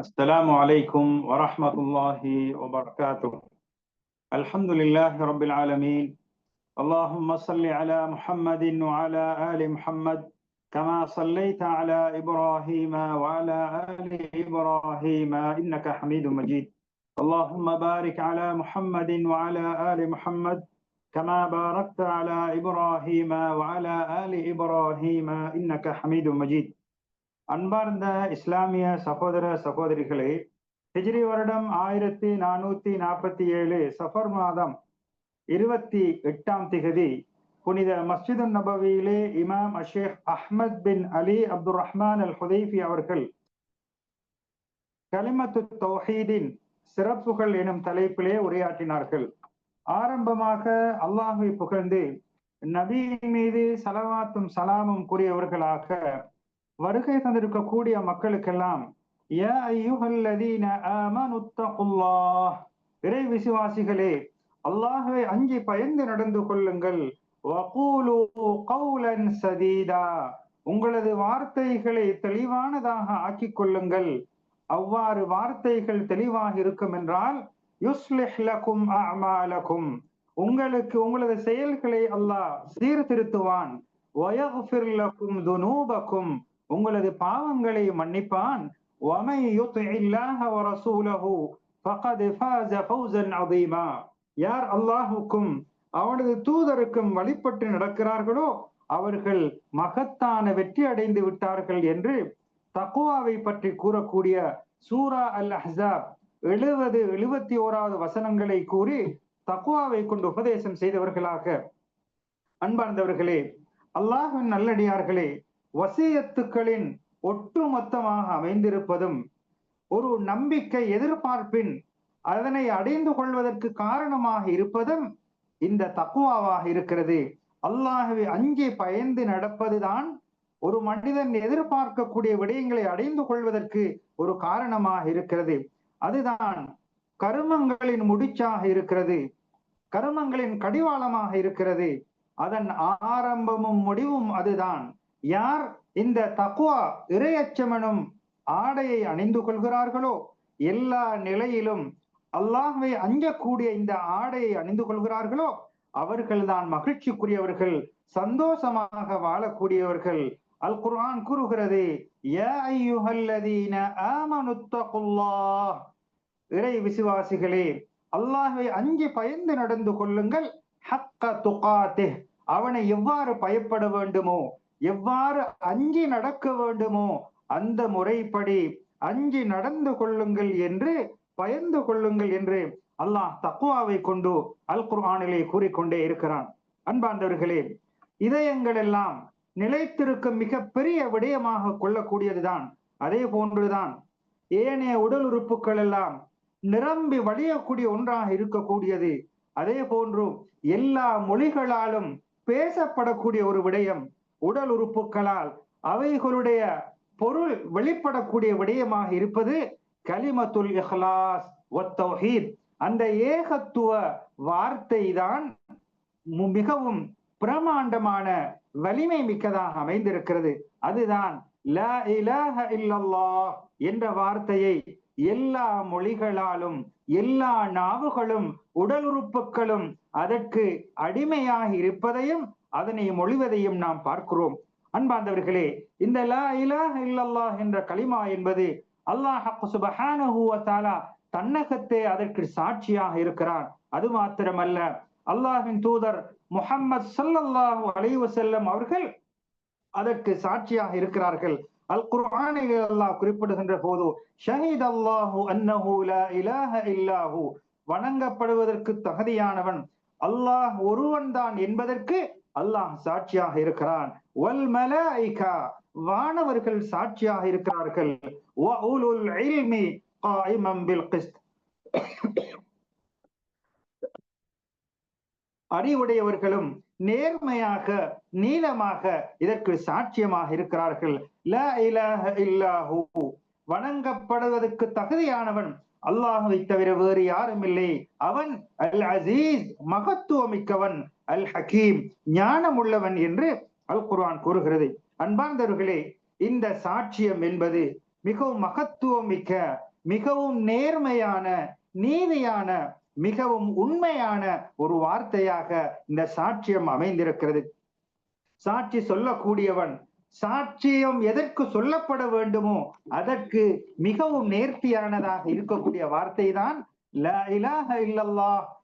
السلام عليكم ورحمة الله وبركاته. الحمد لله رب العالمين. اللهم صل على محمد وعلى آل محمد كما صليت على إبراهيم وعلى آل إبراهيم إنك حميد مجيد. اللهم بارك على محمد وعلى آل محمد كما باركت على إبراهيم وعلى آل إبراهيم إنك حميد مجيد அன்பார்ந்த இஸ்லாமிய சகோதர சகோதரிகளே ஹிஜ்ரி வருடம் ஆயிரத்தி நானூத்தி நாற்பத்தி ஏழு சஃபர் மாதம் இருபத்தி எட்டாம் திகதி புனித மஸ்ஜிது நபவியிலே இமாம் அஷேக் அஹ்மத் பின் அலி அப்துல் ரஹ்மான் அல் ஹுதைஃபி அவர்கள் கலிமத்து தௌஹீதின் சிறப்புகள் எனும் தலைப்பிலே உரையாற்றினார்கள். ஆரம்பமாக அல்லாஹை புகழ்ந்து நபி மீது சலவாத்தும் சலாமும் கூறியவர்களாக வருகை தந்திருக்கக்கூடிய மக்களுக்கெல்லாம் இறை விசுவாசிகளே அல்லாஹுவை அஞ்சி பயந்து நடந்து கொள்ளுங்கள். சதீதா. உங்களது வார்த்தைகளை தெளிவானதாக ஆக்கிக் கொள்ளுங்கள். அவ்வாறு வார்த்தைகள் தெளிவாக இருக்கும் என்றால் உங்களுக்கு உங்களது செயல்களை அல்லாஹ் சீர்திருத்துவான். உங்களது பாவங்களை மன்னிப்பான். யார் அல்லாஹுக்கும் அவனது தூதருக்கும் வழிபட்டு நடக்கிறார்களோ அவர்கள் மகத்தான வெற்றி அடைந்து விட்டார்கள் என்று தக்குவாவை பற்றி கூறக்கூடிய சூரா அல் அஹாப் எழுபது எழுபத்தி ஓராவது வசனங்களை கூறி தக்குவாவை கொண்டு உபதேசம் செய்தவர்களாக. அன்பார்ந்தவர்களே அல்லாஹின் நல்லடியார்களே வசியத்துக்களின் ஒட்டுமொத்தமாக அமைந்திருப்பதும் ஒரு நம்பிக்கை எதிர்பார்ப்பின் அதனை அடைந்து கொள்வதற்கு காரணமாக இருப்பதும் இந்த தக்குவாவாக இருக்கிறது. அல்லாஹவை அங்கே பயந்து நடப்பதுதான் ஒரு மனிதன் எதிர்பார்க்கக்கூடிய விடயங்களை அடைந்து கொள்வதற்கு ஒரு காரணமாக இருக்கிறது. அதுதான் கருமங்களின் முடிச்சாக இருக்கிறது. கருமங்களின் கடிவாளமாக இருக்கிறது. அதன் ஆரம்பமும் முடிவும் அதுதான். யார் இந்த தக்குவா இறையச்சமனும் ஆடையை அணிந்து கொள்கிறார்களோ எல்லா நிலையிலும் அல்லாஹை அஞ்சக்கூடிய இந்த ஆடையை அணிந்து கொள்கிறார்களோ அவர்கள்தான் மகிழ்ச்சிக்குரியவர்கள் சந்தோஷமாக வாழக்கூடியவர்கள். அல் குர்ஆன் கூறுகிறது இறை விசுவாசிகளே அல்லாஹை அஞ்சி பயந்து நடந்து கொள்ளுங்கள். ஹக்க துகாத்தே அவனை எவ்வாறு பயப்பட வேண்டுமோ எவ்வாறு அஞ்சி நடக்க வேண்டுமோ அந்த முறைப்படி அஞ்சி நடந்து கொள்ளுங்கள் என்று பயந்து கொள்ளுங்கள் என்று அல்லாஹ் தக்குவாவை கொண்டு அல் குர்ஆனிலே கூறிக்கொண்டே இருக்கிறான். அன்பாண்டவர்களே இதயங்கள் எல்லாம் நிலைத்திருக்கும் மிகப்பெரிய விடயமாக கொள்ளக்கூடியதுதான். அதே போன்றுதான் ஏனைய உடல் உறுப்புகள் எல்லாம் நிரம்பி வழியக்கூடிய ஒன்றாக இருக்கக்கூடியது. அதே போன்று எல்லா மொழிகளாலும் பேசப்படக்கூடிய ஒரு விடயம் உடல் உறுப்புகளால் அவைகளுடைய பொருள் வெளிப்படக்கூடிய விடயமாக இருப்பது கலிமத்துல் இஹ்லாஸ் ஒத்தௌஹீத் அந்த ஏகத்துவ வார்த்தை தான் மிகவும் பிரமாண்டமான வலிமை மிக்கதாக அமைந்திருக்கிறது. அதுதான் என்ற வார்த்தையை எல்லா மொழிகளாலும் எல்லா நாவுகளும் உடல் உறுப்புகளும் அதற்கு அடிமையாக இருப்பதையும் அதனை மொழிவதையும் நாம் பார்க்கிறோம். அன்பாந்தவர்களே இந்த லா இலாஹ இல்லல்லா என்ற களிமா என்பது அல்லாஹ் சுபஹானஹு தன்னகத்தே அதற்கு சாட்சியாக இருக்கிறான். அது மாத்திரமல்ல அல்லாஹின் தூதர் முஹம்மது சல்லல்லாஹு அலைஹி வஸல்லம் அவர்கள் அதற்கு சாட்சியாக இருக்கிறார்கள். அல் குர்ஆனை அல்லாஹ் குறிப்பிடுகின்ற போது ஷஹீத் அல்லாஹு அன்னஹு லா இலாஹ இல்லாஹு வணங்கப்படுவதற்கு தகுதியானவன் அல்லாஹ் ஒருவன் தான் என்பதற்கு அல்லாஹ் சாட்சியாக இருக்கிறான். வல் மலாயிகா வானவர்கள் சாட்சியாக இருக்கிறார்கள். வ உலுல் இல்மி காயிமம் பில் கிஸ்த். அறிவுடையவர்களும் நேர்மையாக நீளமாக இதற்கு சாட்சியமாக இருக்கிறார்கள். ல இலாஹ இல்லாஹு. வணங்கப்படுவதற்கு தகுதியானவன் அல்லாஹுவை தவிர வேறு யாரும் இல்லை. அவன் அல் அசீஸ் மகத்துவமிக்கவன் அல் ஹக்கீம் ஞானம் உள்ளவன் என்று அல் குர்ஆன் கூறுகிறது. அன்பார்ந்தவர்களே இந்த சாட்சியம் என்பது மிகவும் மகத்துவம் மிக்க மிகவும் நேர்மையான நீதியான மிகவும் உண்மையான ஒரு வார்த்தையாக இந்த சாட்சியம் அமைந்திருக்கிறது. சாட்சி சொல்லக்கூடியவன் சாட்சியம் எதற்கு சொல்லப்பட வேண்டுமோ அதற்கு மிகவும் நேர்த்தியானதாக இருக்கக்கூடிய வார்த்தை தான்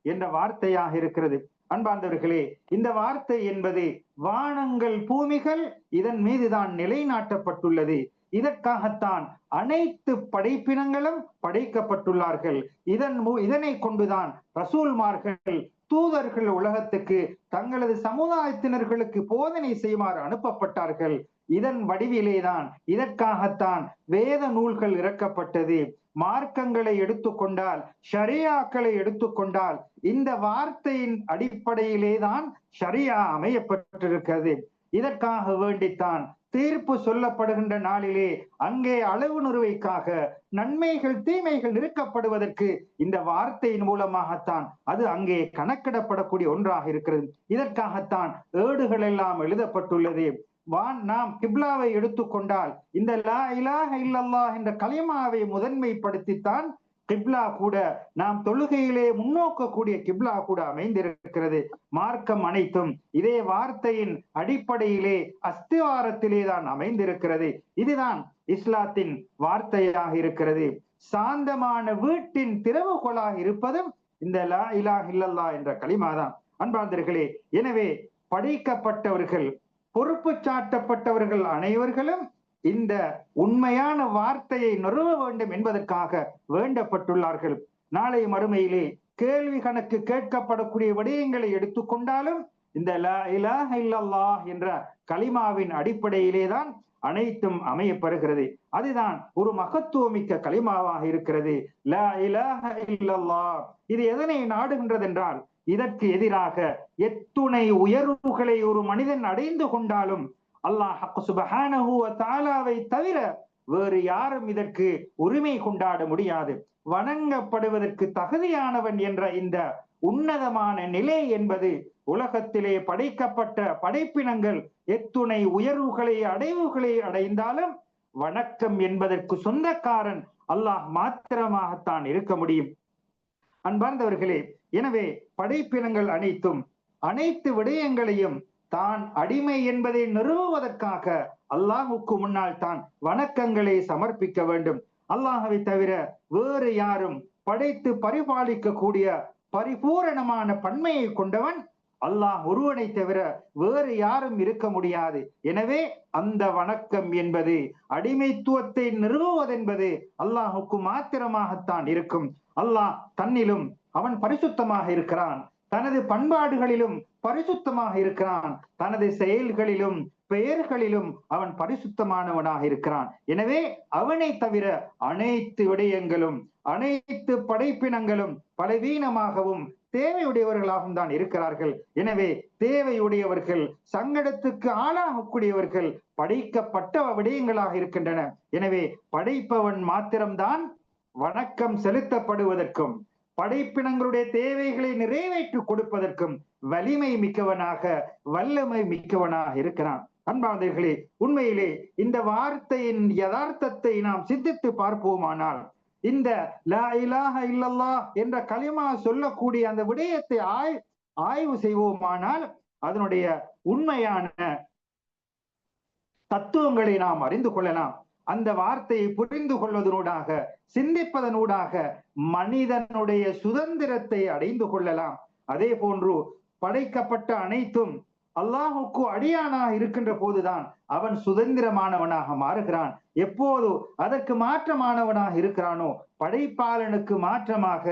என்ற வார்த்தையாக இருக்கிறது. அன்பார்ந்தவர்களே இந்த வார்த்தை என்பது வானங்கள் பூமிகள் இதன் மீதுதான் நிலைநாட்டப்பட்டுள்ளது. இதற்காகத்தான் அனைத்து படைப்பினங்களும் படைக்கப்பட்டுள்ளார்கள். இதன் இதனை கொண்டுதான் ரசூல்மார்கள் தூதர்கள் உலகத்துக்கு தங்களது சமுதாயத்தினர்களுக்கு போதனை செய்யுமாறு அனுப்பப்பட்டார்கள். இதன் வடிவிலேதான் இதற்காகத்தான் வேத நூல்கள் இறக்கப்பட்டது. மார்க்கங்களை எடுத்துக்கொண்டால் ஷரியாக்களை எடுத்துக்கொண்டால் இந்த வார்த்தையின் அடிப்படையிலே தான் ஷரியா அமையப்பட்டிருக்கிறது. இதற்காக வேண்டித்தான் தீர்ப்பு சொல்லப்படுகின்ற நாளிலே அங்கே அளவு நுறுவைக்காக நன்மைகள் தீமைகள் நிறுக்கப்படுவதற்கு இந்த வார்த்தையின் மூலமாகத்தான் அது அங்கே கணக்கிடப்படக்கூடிய ஒன்றாக இருக்கிறது. இதற்காகத்தான் ஏடுகள் எல்லாம் எழுதப்பட்டுள்ளது. வான் நாம் கிப்லாவை எடுத்துக்கொண்டால் இந்த லா இலாஹ இல்லல்லா என்ற கலிமாவை முதன்மைப்படுத்தித்தான் கிப்லா கூட நாம் தொழுகையிலே முன்னோக்கக்கூடிய கிப்லா கூட அமைந்திருக்கிறது. மார்க்கம் அனைத்தும் இதே வார்த்தையின் அடிப்படையிலே அஸ்திவாரத்திலே தான் அமைந்திருக்கிறது. இதுதான் இஸ்லாத்தின் வார்த்தையாக இருக்கிறது. சாந்தமான வீட்டின் திறவுகோலாக இருப்பதும் இந்த லா இலா இல்லல்லா என்ற களிமாதான் அன்பார்ந்தர்களே எனவே படைக்கப்பட்டவர்கள் பொறுப்பு சாட்டப்பட்டவர்கள் அனைவர்களும் இந்த உண்மையான வார்த்தையை நிறுவ வேண்டும் என்பதற்காக வேண்டப்பட்டுள்ளார்கள். நாளை மறுமையிலே கேள்வி கணக்கு கேட்கப்படக்கூடிய விடயங்களை எடுத்துக்கொண்டாலும் இந்த இல்லல்லாஹ் என்ற கலிமாவின் அடிப்படையிலே தான் அனைத்தும் அமையப்பெறுகிறது. அதுதான் ஒரு மகத்துவமிக்க கலிமாவாக இருக்கிறது. லா இது எதனை நாடுகின்றது என்றால் இதற்கு எதிராக எத்துணை உயர்வுகளை ஒரு மனிதன் அடைந்து கொண்டாலும் அல்லாஹ் சுபஹானஹு தாலாவை தவிர வேறு யாரும் இதற்கு உரிமை கொண்டாட முடியாது. வணங்கப்படுவதற்கு தகுதியானவன் என்ற இந்த உன்னதமான நிலை என்பது உலகத்திலே படைக்கப்பட்ட படைப்பினங்கள் எத்துணை உயர்வுகளை அடைவுகளை அடைந்தாலும் வணக்கம் என்பதற்கு சொந்தக்காரன் அல்லாஹ் மாத்திரமாகத்தான் இருக்க முடியும். அன்பார்ந்தவர்களே எனவே படைப்பினங்கள் அனைத்தும் அனைத்து விடயங்களையும் தான் அடிமை என்பதை நிறுவுவதற்காக அல்லாஹுக்கு முன்னால் தான் வணக்கங்களை சமர்ப்பிக்க வேண்டும். அல்லாஹவை தவிர வேறு யாரும் படைத்து பரிபாலிக்க கூடிய பரிபூரணமான பன்மையை கொண்டவன் அல்லாஹ் ஒருவனை தவிர வேறு யாரும் இருக்க முடியாது. எனவே அந்த வணக்கம் என்பது அடிமைத்துவத்தை நிறுவுவதென்பது அல்லாஹுக்கு மாத்திரமாகத்தான் இருக்கும். அல்லாஹ் தன்னிலும் அவன் பரிசுத்தமாக இருக்கிறான். தனது பண்பாடுகளிலும் பரிசுத்தமாக இருக்கிறான். தனது செயல்களிலும் பெயர்களிலும் அவன் பரிசுத்தமானவனாக இருக்கிறான். எனவே அவனை தவிர அனைத்து விடயங்களும் அனைத்து படைப்பினங்களும் பலவீனமாகவும் தேவையுடையவர்களாகவும் தான் இருக்கிறார்கள். எனவே தேவையுடையவர்கள் சங்கடத்துக்கு ஆளாகக்கூடியவர்கள் படைக்கப்பட்ட விடயங்களாக இருக்கின்றன. எனவே படைப்பவன் மாத்திரம்தான் வணக்கம் செலுத்தப்படுவதற்கும் படைப்பினங்களுடைய தேவைகளை நிறைவேற்றி கொடுப்பதற்கும் வலிமை மிக்கவனாக வல்லமை மிக்கவனாக இருக்கிறான். அன்பானவர்களே உண்மையிலே இந்த வார்த்தையின் யதார்த்தத்தை நாம் சிந்தித்து பார்ப்போமானால் இந்த லா இலாஹ இல்லல்லா என்ற களிமா சொல்லக்கூடிய அந்த விடயத்தை ஆய் ஆய்வு செய்வோமானால் அதனுடைய உண்மையான தத்துவங்களை நாம் அறிந்து கொள்ளலாம். அந்த வார்த்தையை புரிந்து கொள்வதனூடாக சிந்திப்பதனூடாக மனிதனுடைய சுதந்திரத்தை அடைந்து கொள்ளலாம். அதே போன்று படைக்கப்பட்ட அனைத்தும் அல்லாஹுக்கு அடியானாக இருக்கின்ற போதுதான் அவன் சுதந்திரமானவனாக மாறுகிறான். எப்போது அதற்கு மாற்றமானவனாக இருக்கிறானோ படைப்பாளனுக்கு மாற்றமாக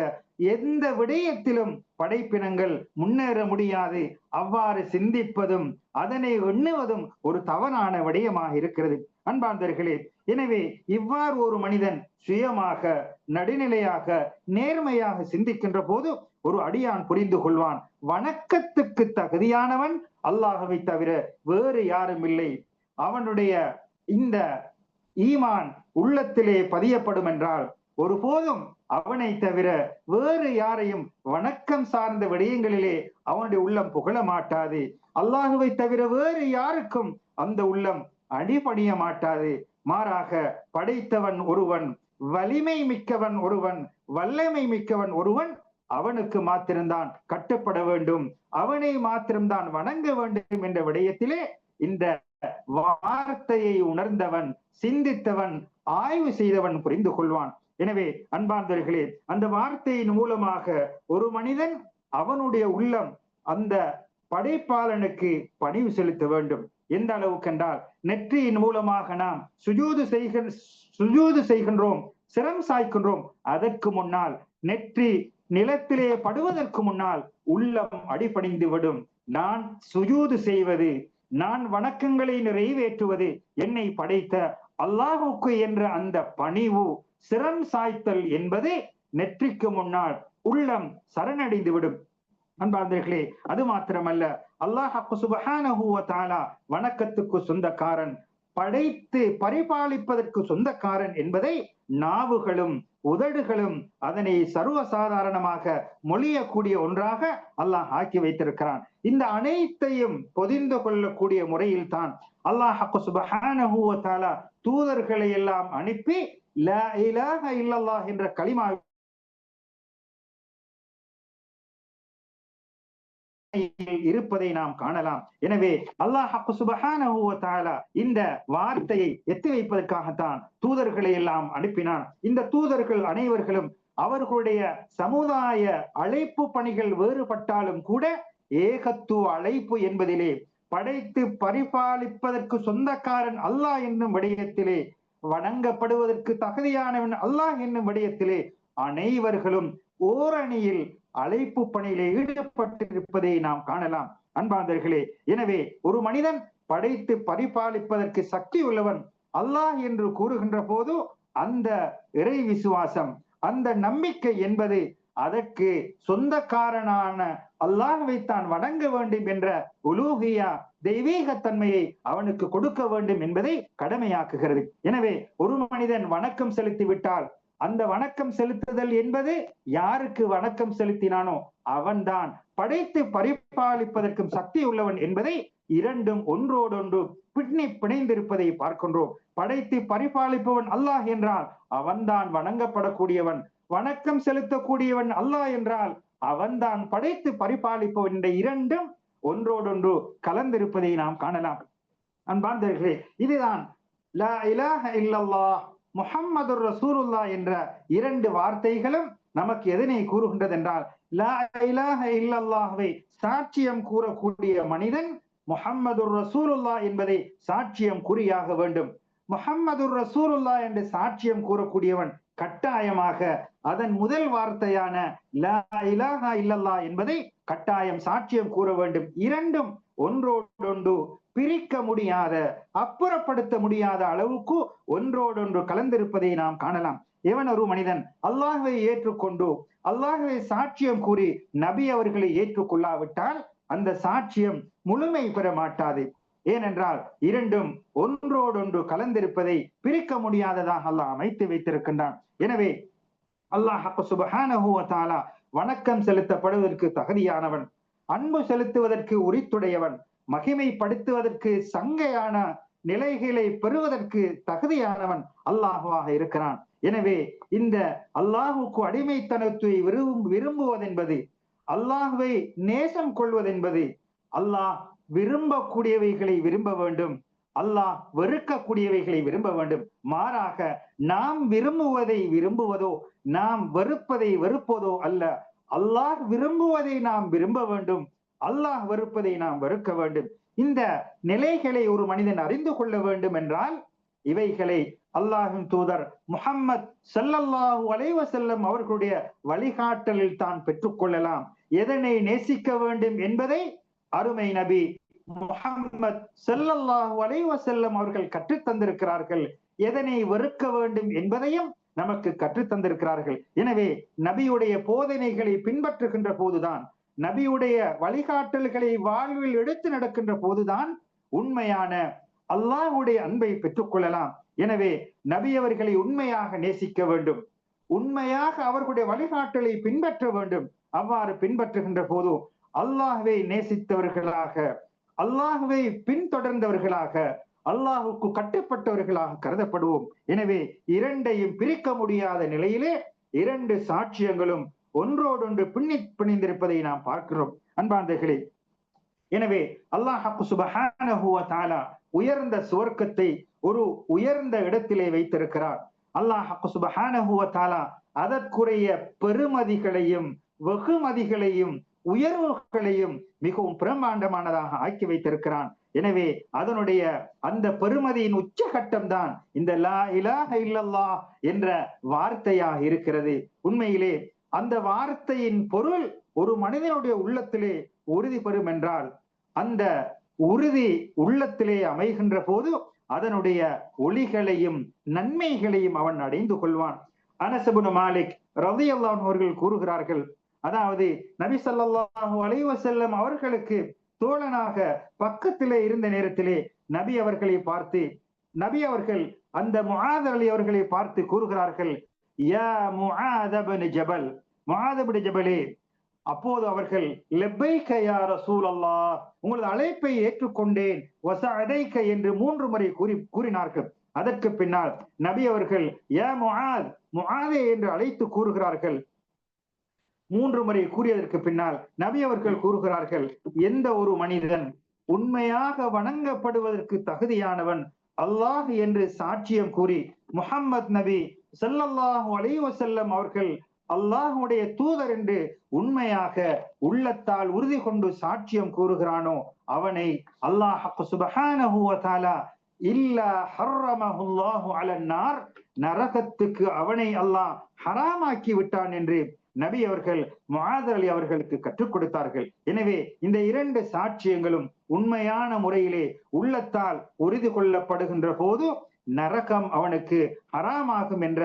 எந்த விடயத்திலும் படைப்பினங்கள் முன்னேற முடியாது. அவ்வாறு சிந்திப்பதும் அதனை எண்ணுவதும் ஒரு தவறான விடயமாக இருக்கிறது. அன்பார்ந்தர்களே எனவே இவ்வாறு ஒரு மனிதன் சுயமாக நடுநிலையாக நேர்மையாக சிந்திக்கின்ற போது ஒரு அடியான் புரிந்து கொள்வான். வணக்கத்துக்கு தகுதியானவன் அல்லாஹவை தவிர வேறு யாரும் இல்லை. அவனுடைய இந்த ஈமான் உள்ளத்திலே பதியப்படும் என்றால் ஒருபோதும் அவனை தவிர வேறு யாரையும் வணக்கம் சார்ந்த விடயங்களிலே அவனுடைய உள்ளம் புகழ மாட்டாது. அல்லாஹுவை தவிர வேறு யாருக்கும் அந்த உள்ளம் அடிபணிய மாட்டாது. மாறாக படைத்தவன் ஒருவன் வலிமை மிக்கவன் ஒருவன் வல்லமை மிக்கவன் ஒருவன் அவனுக்கு மாத்திரம்தான் கட்டுப்பட வேண்டும். அவனை மாத்திரம்தான் வணங்க வேண்டும் என்ற விடயத்திலே இந்த வார்த்தையை உணர்ந்தவன் சிந்தித்தவன் ஆய்வு செய்தவன் புரிந்து கொள்வான். எனவே அன்பார்ந்தவர்களே அந்த வார்த்தையின் மூலமாக ஒரு மனிதன் அவனுடைய உள்ளம் அந்த படைப்பாளனுக்கு பணிவு செலுத்த வேண்டும். எந்த அளவுக்கு என்றால் நெற்றியின் மூலமாக நாம் சுஜூது செய்க சுஜூது செய்கின்றோம் சிரம் சாய்க்கின்றோம். அதற்கு முன்னால் நெற்றி நிலத்திலே படுவதற்கு முன்னால் உள்ளம் அடிபணிந்து விடும். நான் சுஜூது செய்வது நான் வணக்கங்களை நிறைவேற்றுவது என்னை படைத்த அல்லாஹுக்கு என்ற அந்த பணிவு சிரம் சாய்த்தல் என்பது நெற்றிக்கு முன்னால் உள்ளம் சரணடைந்து விடும். அன்பார்ந்தர்களே அது மாத்திரமல்ல அல்லாஹ் தாலா வணக்கத்துக்கு சொந்தக்காரன் படைத்து பரிபாலிப்பதற்கு சொந்தக்காரன் என்பதை நாவுகளும் உதடுகளும் அதனை சர்வசாதாரணமாக மொழியக்கூடிய ஒன்றாக அல்லாஹ் ஆக்கி வைத்திருக்கிறான். இந்த அனைத்தையும் பொதிந்து கொள்ளக்கூடிய முறையில் தான் அல்லாஹ் தாலா தூதர்களை எல்லாம் அனுப்பி இல்லல்லாஹ் என்ற களிமா இருப்பதை நாம் காணலாம். எனவே அல்லாஹ் சுபஹான இந்த வார்த்தையை எத்தி வைப்பதற்காகத்தான் தூதர்களை எல்லாம் அனுப்பினான். இந்த தூதர்கள் அனைவர்களும் அவர்களுடைய சமுதாய அழைப்பு பணிகள் வேறுபட்டாலும் கூட ஏகத்துவ அழைப்பு என்பதிலே படைத்து பரிபாலிப்பதற்கு சொந்தக்காரன் அல்லாஹ் என்னும் விடயத்திலே வணங்கப்படுவதற்கு தகுதியானவன் அல்லாஹ் என்னும் விடயத்திலே அனைவர்களும் ஓரணியில் அழைப்பு பணியிலே ஈடுபட்டிருப்பதை நாம் காணலாம். அன்பாந்தர்களே எனவே ஒரு மனிதன் படைத்து பரிபாலிப்பதற்கு சக்தி உள்ளவன் அல்லாஹ் என்று கூறுகின்ற போது அந்த இறை விசுவாசம் அந்த நம்பிக்கை என்பது அதற்கு சொந்தக்காரனான அல்லாஹுவை தான் வணங்க வேண்டும் என்ற உலூகியா தெய்வீகத்தன்மையை அவனுக்கு கொடுக்க வேண்டும் என்பதை கடமையாக்குகிறது. எனவே ஒரு மனிதன் வணக்கம் செலுத்தி விட்டால் அந்த வணக்கம் செலுத்துதல் என்பது யாருக்கு வணக்கம் செலுத்தினானோ அவன்தான். படைத்து பரிபாலிப்பதற்கும் சக்தி உள்ளவன் என்பதை இரண்டும் ஒன்றோடொன்று பின்னி பிணைந்திருப்பதை பார்க்கின்றோம். படைத்து பரிபாலிப்பவன் அல்லாஹ் என்றால் அவன்தான் வணங்கப்படக்கூடியவன். வணக்கம் செலுத்தக்கூடியவன் அல்லாஹ் என்றால் அவன்தான் படைத்து பரிபாலிப்பவன் என்ற இரண்டும் ஒன்றோடொன்று கலந்திருப்பதை நாம் காணலாம். அன்பார்ந்தர்களே இதுதான். லா இலாஹ இல்லல்லாஹ் முஹம்மது ரசூலுல்லா என்ற இரண்டு வார்த்தைகளும் நமக்கு எதனை கூறுகின்றது என்றால் லா இலாஹ இல்லல்லாஹ்வை சாட்சியம் கூறக்கூடிய மனிதன் முஹம்மது ரசூலுல்லா என்பதை சாட்சியம் கூறியாக வேண்டும். முஹம்மது ரசூலுல்லா என்று சாட்சியம் கூறக்கூடியவன் கட்டாயமாக அதன் முதல் வார்த்தையான லா இல்லல்லா என்பதை கட்டாயம் சாட்சியம் கூற வேண்டும். இரண்டும் ஒன்றோடொன்று பிரிக்க முடியாத அப்புறப்படுத்த முடியாத அளவுக்கு ஒன்றோடொன்று கலந்திருப்பதை நாம் காணலாம். எவன் ஒரு மனிதன் அல்லாஹுவை ஏற்றுக்கொண்டு அல்லாஹுவை சாட்சியம் கூறி நபி அவர்களை ஏற்றுக்கொள்ளாவிட்டால் அந்த சாட்சியம் முழுமை பெற மாட்டாது. ஏனென்றால் இரண்டும் ஒன்றோடொன்று கலந்திருப்பதை பிரிக்க முடியாததாக அல்லாஹ் அமைத்து வைத்திருக்கின்றான். எனவே அல்லாஹ் சுபஹானஹு வணக்கம் செலுத்தப்படுவதற்கு தகுதியானவன் அன்பு செலுத்துவதற்கு உரித்துடையவன் மகிமைப்படுத்துவதற்கு சங்கையான நிலைகளை பெறுவதற்கு தகுதியானவன் அல்லாஹுவாக இருக்கிறான். எனவே இந்த அல்லாஹுக்கு அடிமைத்தனத்தை விரும்பும் விரும்புவதென்பது அல்லாஹுவை நேசம் கொள்வதென்பது அல்லாஹ் விரும்பக்கூடியவைகளை விரும்ப வேண்டும். அல்லாஹ் வெறுக்கக்கூடியவைகளை விரும்ப வேண்டும். மாறாக நாம் விரும்புவதை விரும்புவதோ நாம் வெறுப்பதை வெறுப்பதோ அல்ல. அல்லாஹ் விரும்புவதை நாம் விரும்ப வேண்டும். அல்லாஹ் வெறுப்பதை நாம் வெறுக்க வேண்டும். இந்த நிலைகளை ஒரு மனிதன் அறிந்து கொள்ள வேண்டும் என்றால் இவைகளை அல்லாஹின் தூதர் முஹம்மத் சல்லல்லாஹு அலைவ செல்லம் அவர்களுடைய வழிகாட்டலில் தான் பெற்றுக்கொள்ளலாம் எதனை நேசிக்க வேண்டும் என்பதை அருமை நபி முஹம்மத் செல்லல்லாஹு அலைவ செல்லம் அவர்கள் கற்றுத் தந்திருக்கிறார்கள். எதனை வெறுக்க வேண்டும் என்பதையும் நமக்கு கற்றுத் தந்திருக்கிறார்கள். எனவே நபியுடைய போதனைகளை பின்பற்றுகின்ற போதுதான் நபியுடைய வழிகாட்டல்களை வாழ்வில் எடுத்து நடக்கின்ற போதுதான் உண்மையான அல்லாஹுடைய அன்பை பெற்றுக்கொள்ளலாம் எனவே நபி அவர்களை உண்மையாக நேசிக்க வேண்டும். உண்மையாக அவர்களுடைய வழிகாட்டலை பின்பற்ற வேண்டும். அவ்வாறு பின்பற்றுகின்ற போது அல்லாஹ்வை நேசித்தவர்களாக அல்லாஹ்வை பின்தொடர்ந்தவர்களாக அல்லாஹுக்கு கட்டுப்பட்டவர்களாக கருதப்படுவோம். எனவே இரண்டையும் பிரிக்க முடியாத நிலையிலே இரண்டு சாட்சியங்களும் ஒன்றோடொன்று பின்னி பிணைந்திருப்பதை நாம் பார்க்கிறோம். அன்பாந்தர்களே எனவே அல்லாஹ் சுபஹானஹு தாலா உயர்ந்த சுவர்க்கத்தை ஒரு உயர்ந்த இடத்திலே வைத்திருக்கிறார். அல்லாஹ் சுபஹானஹு வ அதற்குரிய பெருமதிகளையும் வெகுமதிகளையும் உயர்வுகளையும் மிகவும் பிரம்மாண்டமானதாக ஆக்கி வைத்திருக்கிறான். எனவே அதனுடைய அந்த பெருமதியின் உச்சகட்டம் தான் இந்த லா இலாக இல்லல்லா என்ற வார்த்தையாக இருக்கிறது. உண்மையிலே அந்த வார்த்தையின் பொருள் ஒரு மனிதனுடைய உள்ளத்திலே உறுதி பெறும் என்றால் அந்த உறுதி உள்ளத்திலே அமைகின்ற போது அதனுடைய ஒளிகளையும் நன்மைகளையும் அவன் அடைந்து கொள்வான். அனசபுன மாலிக் ரவி அல்லான் அவர்கள் கூறுகிறார்கள் அதாவது நபி சல்லாஹூ அலைஹி வஸல்லம் அவர்களுக்கு தோழனாக பக்கத்திலே இருந்த நேரத்திலே நபி அவர்களை பார்த்து நபி அவர்கள் அந்த முஆத் அலி அவர்களை பார்த்து கூறுகிறார்கள் யா முஆத் ஜபல் முஆத் ஜபலே அப்போது அவர்கள் லெப்பைக்க யா ரசூலல்லாஹ் உங்களது அழைப்பை ஏற்றுக்கொண்டேன் வசஅதைக்க என்று மூன்று முறை கூறி கூறினார்கள். அதற்கு பின்னால் நபி அவர்கள் ஏ முஆத் முஆதே என்று அழைத்து கூறுகிறார்கள். மூன்று முறை கூறியதற்கு பின்னால் நபி அவர்கள் கூறுகிறார்கள் எந்த ஒரு மனிதன் உண்மையாக வணங்கப்படுவதற்கு தகுதியானவன் அல்லாஹ் என்று சாட்சியம் கூறி முஹம்மத் நபி ஸல்லல்லாஹு அலைவசல்லம் அவர்கள் அல்லாஹுடைய தூதர் என்று உண்மையாக உள்ளத்தால் உறுதி கொண்டு சாட்சியம் கூறுகிறானோ அவனை அல்லாஹ் சுபஹானஹு வ இல்லா ஹர்ரமஹுல்லாஹு அலன்னார் நரகத்துக்கு அவனை அல்லாஹ் ஹராமாக்கி விட்டான் என்று நபி அவர்கள் முஆத் அலி அவர்களுக்கு கற்றுக் கொடுத்தார்கள். எனவே இந்த இரண்டு சாட்சியங்களும் உண்மையான முறையிலே உள்ளத்தால் உறுதி கொள்ளப்படுகின்ற போது நரகம் அவனுக்கு ஹராமாகும் என்ற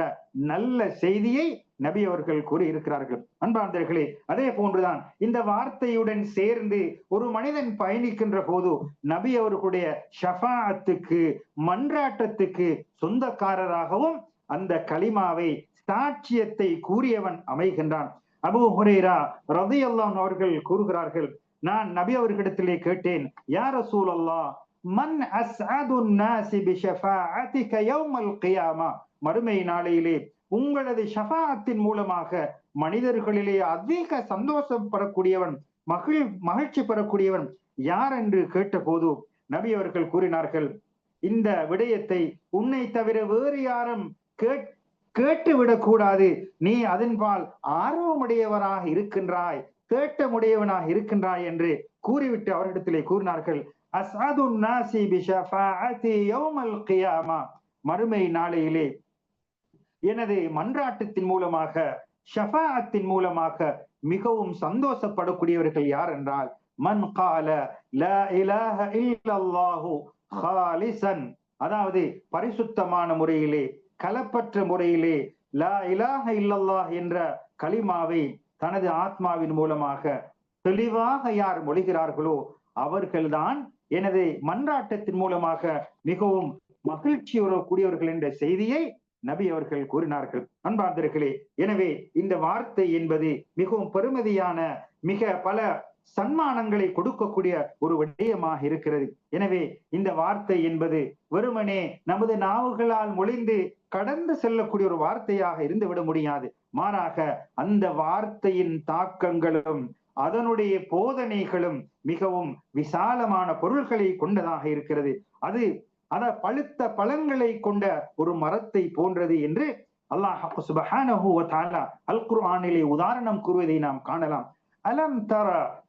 நல்ல செய்தியை நபி அவர்கள் கூறியிருக்கிறார்கள். அன்பார்ந்தர்களே அதே போன்றுதான் இந்த வார்த்தையுடன் சேர்ந்து ஒரு மனிதன் பயணிக்கின்ற போது நபி அவர்களுடைய ஷஃபாத்துக்கு மன்றாட்டத்துக்கு சொந்தக்காரராகவும் அந்த கலிமாவை சாட்சியத்தை கூறியவன் அமைகின்றான். அபு ஹுரேரா ரதி அல்லான் அவர்கள் கூறுகிறார்கள் நான் நபி அவர்களிடத்திலே கேட்டேன் யார் ரசூல் அல்லா மன் அஸ்அது நாசி யௌமல் கியாமா? மறுமை நாளையிலே உங்களது ஷஃபாஅத்தின் மூலமாக மனிதர்களிலே அதிக சந்தோஷம் பெறக்கூடியவன் மகிழ் மகிழ்ச்சி பெறக்கூடியவன் யார் என்று கேட்டபோது நபி அவர்கள் கூறினார்கள் இந்த விடயத்தை உன்னை தவிர வேறு யாரும் கேட் கேட்டு விடக்கூடாது நீ அதன்பால் ஆர்வமுடையவராக இருக்கின்றாய் தேட்டமுடையவனாக இருக்கின்றாய் என்று கூறிவிட்டு அவரிடத்திலே கூறினார்கள் மறுமை நாளையிலே எனது மன்றாட்டத்தின் மூலமாக ஷஃபாஅத்தின் மூலமாக மிகவும் சந்தோஷப்படக்கூடியவர்கள் யார் என்றால் மன் கால அதாவது பரிசுத்தமான முறையிலே கலப்பற்ற முறையிலே லா இலாக இல்லல்லா என்ற கலிமாவை தனது ஆத்மாவின் மூலமாக தெளிவாக யார் மொழிகிறார்களோ அவர்கள்தான் எனது மன்றாட்டத்தின் மூலமாக மிகவும் மகிழ்ச்சி கூடியவர்கள் என்ற செய்தியை நபி அவர்கள் கூறினார்கள். அன்பார்ந்தர்களே எனவே இந்த வார்த்தை என்பது மிகவும் பெருமதியான மிக பல சன்மானங்களை கொடுக்கக்கூடிய ஒரு விடயமாக இருக்கிறது. எனவே இந்த வார்த்தை என்பது வெறுமனே நமது நாவுகளால் மொழிந்து கடந்து செல்லக்கூடிய ஒரு வார்த்தையாக இருந்து விட முடியாது. மாறாக அந்த வார்த்தையின் தாக்கங்களும் அதனுடைய போதனைகளும் மிகவும் விசாலமான பொருள்களை கொண்டதாக இருக்கிறது. அது அத பழுத்த பழங்களை கொண்ட ஒரு மரத்தை போன்றது என்று அல்லாஹ் சுபஹானஹு வ தஆலா அல் குர்ஆனிலே உதாரணம் கூறுவதை நாம் காணலாம். அலம் தர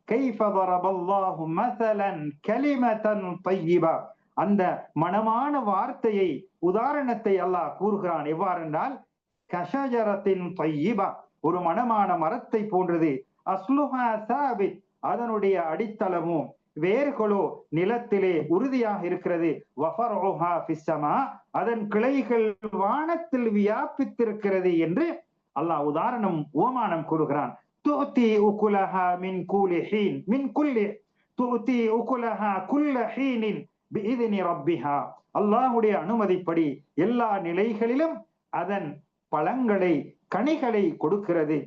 கைஃப வரபல்லாஹு மசலன் கலிமதன் தையிபா அந்த மனமான வார்த்தையை உதாரணத்தை அல்லாஹ் கூறுகிறான். எவ்வாறென்றால் கஷஜரத்தின் தையிபா ஒரு மனமான மரத்தை போன்றது. அஸ்லுஹா சாபித் அதனுடைய அடித்தளமும் வேர்களோ நிலத்திலே உறுதியாக இருக்கிறது. அதன் கிளைகள் வானத்தில் வியாபித்திருக்கிறது என்று அல்லாஹ் உதாரணம் ஓமானம் கூறுகிறான். துத்தி உகுலஹா மின் கூலி ஹீன் மின் குல்லி துத்தி உகுலஹா குல்ல ஹீனின் பிஇذن ரப்பிஹா அல்லாஹ்வுடைய அனுமதிப்படி எல்லா நிலைகளிலும் அதன் பழங்களை கனிகளை கொடுக்கிறது.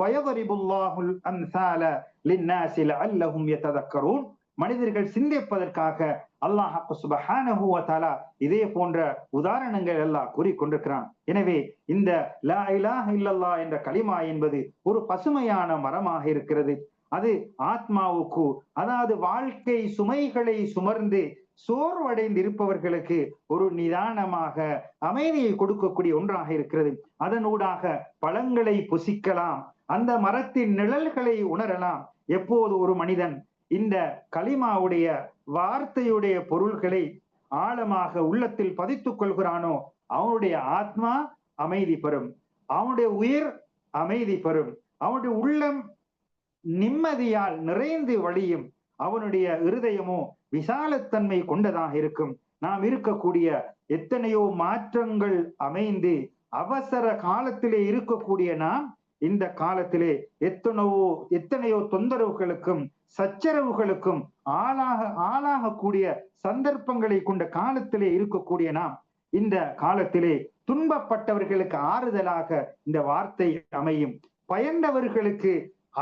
வயதரிபுல்லாஹுல் அன்சால லின்னாசி அல்லஹும் யததக்கரூன். மனிதர்கள் சிந்திப்பதற்காக அல்லாஹ் சுபஹானஹு இதே போன்ற உதாரணங்கள் எல்லாம் கூறிக்கொண்டிருக்கிறான் எனவே இந்த லா இலாஹ என்ற கலிமா என்பது ஒரு பசுமையான மரமாக இருக்கிறது. அது ஆத்மாவுக்கு அதாவது வாழ்க்கை சுமைகளை சுமர்ந்து சோர்வடைந்து இருப்பவர்களுக்கு ஒரு நிதானமாக அமைதியை கொடுக்கக்கூடிய ஒன்றாக இருக்கிறது. அதனூடாக பழங்களை புசிக்கலாம் அந்த மரத்தின் நிழல்களை உணரலாம். எப்போது ஒரு மனிதன் இந்த கலிமாவுடைய வார்த்தையுடைய பொருள்களை ஆழமாக உள்ளத்தில் பதித்துக் கொள்கிறானோ அவனுடைய ஆத்மா அமைதி பெறும். அவனுடைய உயிர் அமைதி பெறும். அவனுடைய உள்ளம் நிம்மதியால் நிறைந்து வழியும். அவனுடைய இருதயமோ விசாலத்தன்மை கொண்டதாக இருக்கும். நாம் இருக்கக்கூடிய எத்தனையோ மாற்றங்கள் அமைந்து அவசர காலத்திலே இருக்கக்கூடிய நாம் இந்த காலத்திலே எத்தனையோ எத்தனையோ தொந்தரவுகளுக்கும் சச்சரவுகளுக்கும் ஆளாக ஆளாகக்கூடிய சந்தர்ப்பங்களை கொண்ட காலத்திலே இருக்கக்கூடிய நாம் இந்த காலத்திலே துன்பப்பட்டவர்களுக்கு ஆறுதலாக இந்த வார்த்தை அமையும். பயந்தவர்களுக்கு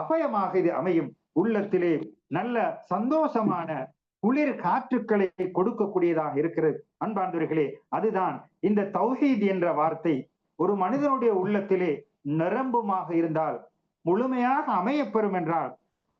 அபயமாக இது அமையும். உள்ளத்திலே நல்ல சந்தோஷமான குளிர் காற்றுக்களை கொடுக்கக்கூடியதாக இருக்கிறது. அன்பார்ந்தவர்களே அதுதான் இந்த தௌஹீத் என்ற வார்த்தை. ஒரு மனிதனுடைய உள்ளத்திலே நிரம்புமாக இருந்தால் முழுமையாக அமையப்பெறும் என்றால்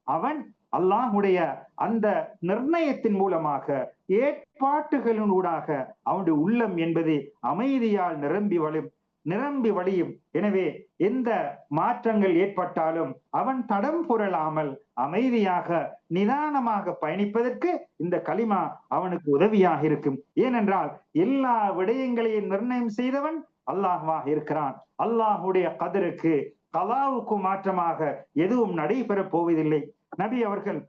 அவன் அல்லாஹுடைய அந்த நிர்ணயத்தின் மூலமாக ஏற்பாட்டுகளின் ஊடாக அவனுடைய உள்ளம் என்பது அமைதியால் நிரம்பி வழும் நிரம்பி வழியும். எனவே எந்த மாற்றங்கள் ஏற்பட்டாலும் அவன் தடம் புரளாமல் அமைதியாக நிதானமாக பயணிப்பதற்கு இந்த களிமா அவனுக்கு உதவியாக இருக்கும். ஏனென்றால் எல்லா விடயங்களையும் நிர்ணயம் செய்தவன் அல்லாஹ்வாக இருக்கிறான். அல்லாஹுடைய கதிருக்கு கலாவுக்கு மாற்றமாக எதுவும் நடைபெறப் போவதில்லை. நபி அவர்கள்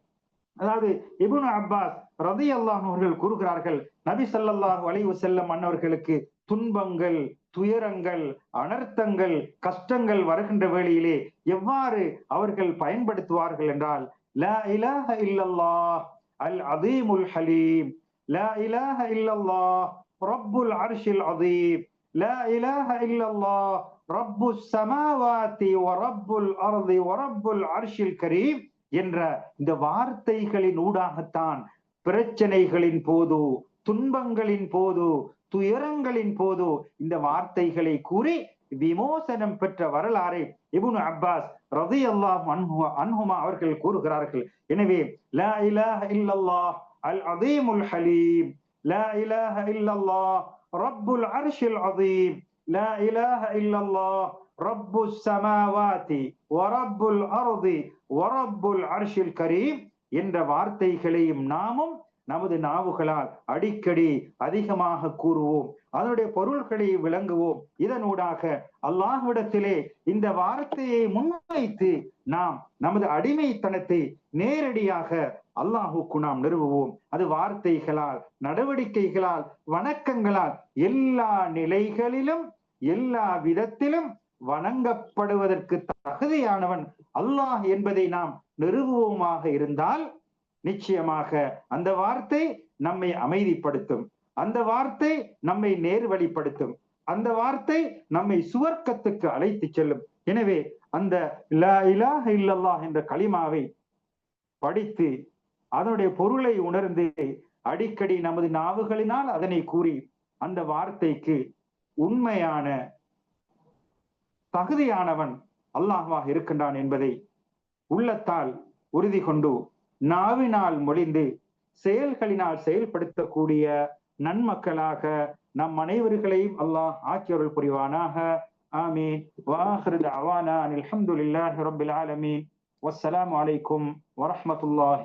அதாவது இபுன் அப்பாஸ் ரதி அல்லாஹ் அவர்கள் கூறுகிறார்கள் நபி சல்லாஹூ அலைவு செல்லம் அன்னவர்களுக்கு துன்பங்கள் துயரங்கள் அனர்த்தங்கள் கஷ்டங்கள் வருகின்ற வேளையிலே எவ்வாறு அவர்கள் பயன்படுத்துவார்கள் என்றால் லா இலாஹ இல்லல்லாஹ் அல் அதீமுல் ஹலீம். லா இலாஹ இல்லல்லா ரப்புல் அர்ஷில் அதீம் லா إلا الله رب السماوات ورب الأرض ورب العرش கரீம் என்ற இந்த வார்த்தைகளின் ஊடாகத்தான் பிரச்சனைகளின் போது துன்பங்களின் போது துயரங்களின் போது இந்த வார்த்தைகளை கூறி விமோசனம் பெற்ற வரலாறை இபுன் அப்பாஸ் ரதி அல்லாஹ் அன்ஹுமா அவர்கள் கூறுகிறார்கள். எனவே லா இலாஹ இல்லல்லாஹ் அல் அதீமுல் ஹலீம் லா இலாஹ இல்லல்லாஹ் ரப்புல் அர்ஷில் அதீம் லா இலாஹ இல்லல்லாஹ் ரப்பு சமாவாதி வரப்புல் அர்தி வரப்புல் அர்ஷில் கரீம் என்ற வார்த்தைகளையும் நாமும் நமது நாவுகளால் அடிக்கடி அதிகமாக கூறுவோம். அதனுடைய பொருள்களை விளங்குவோம். இதனூடாக அல்லாஹ்விடத்திலே இந்த வார்த்தையை முன்வைத்து நாம் நமது அடிமைத்தனத்தை நேரடியாக அல்லாஹுக்கு நாம் நிறுவுவோம். அது வார்த்தைகளால் நடவடிக்கைகளால் வணக்கங்களால் எல்லா நிலைகளிலும் எல்லா விதத்திலும் வணங்கப்படுவதற்கு தகுதியானவன் அல்லாஹ் என்பதை நாம் நிறுவுவோமாக இருந்தால் நிச்சயமாக அந்த வார்த்தை நம்மை அமைதிப்படுத்தும். அந்த வார்த்தை நம்மை நேர்வழிப்படுத்தும். அந்த வார்த்தை நம்மை சுவர்க்கத்துக்கு அழைத்து செல்லும். எனவே அந்த லா இலாஹ இல்லல்லாஹ் என்ற களிமாவை படித்து அதனுடைய பொருளை உணர்ந்து அடிக்கடி நமது நாவுகளினால் அதனை கூறி அந்த வார்த்தைக்கு உண்மையான தகுதியானவன் அல்லாஹ்வாக இருக்கின்றான் என்பதை உள்ளத்தால் உறுதி கொண்டு நாவினால் மொழிந்து செயல்களினால் செயல்படுத்தக்கூடிய நன்மக்களாக நம் அனைவர்களையும் அல்லாஹ் ஆக்கியவர்கள் புரிவானாக. ஆமீன். வாஹிரு அவானா அல்ஹம்துலில்லாஹி ரபில் ஆலமீன். வஸ்ஸலாமு அலைக்கும் வரஹ்மத்துல்லாஹி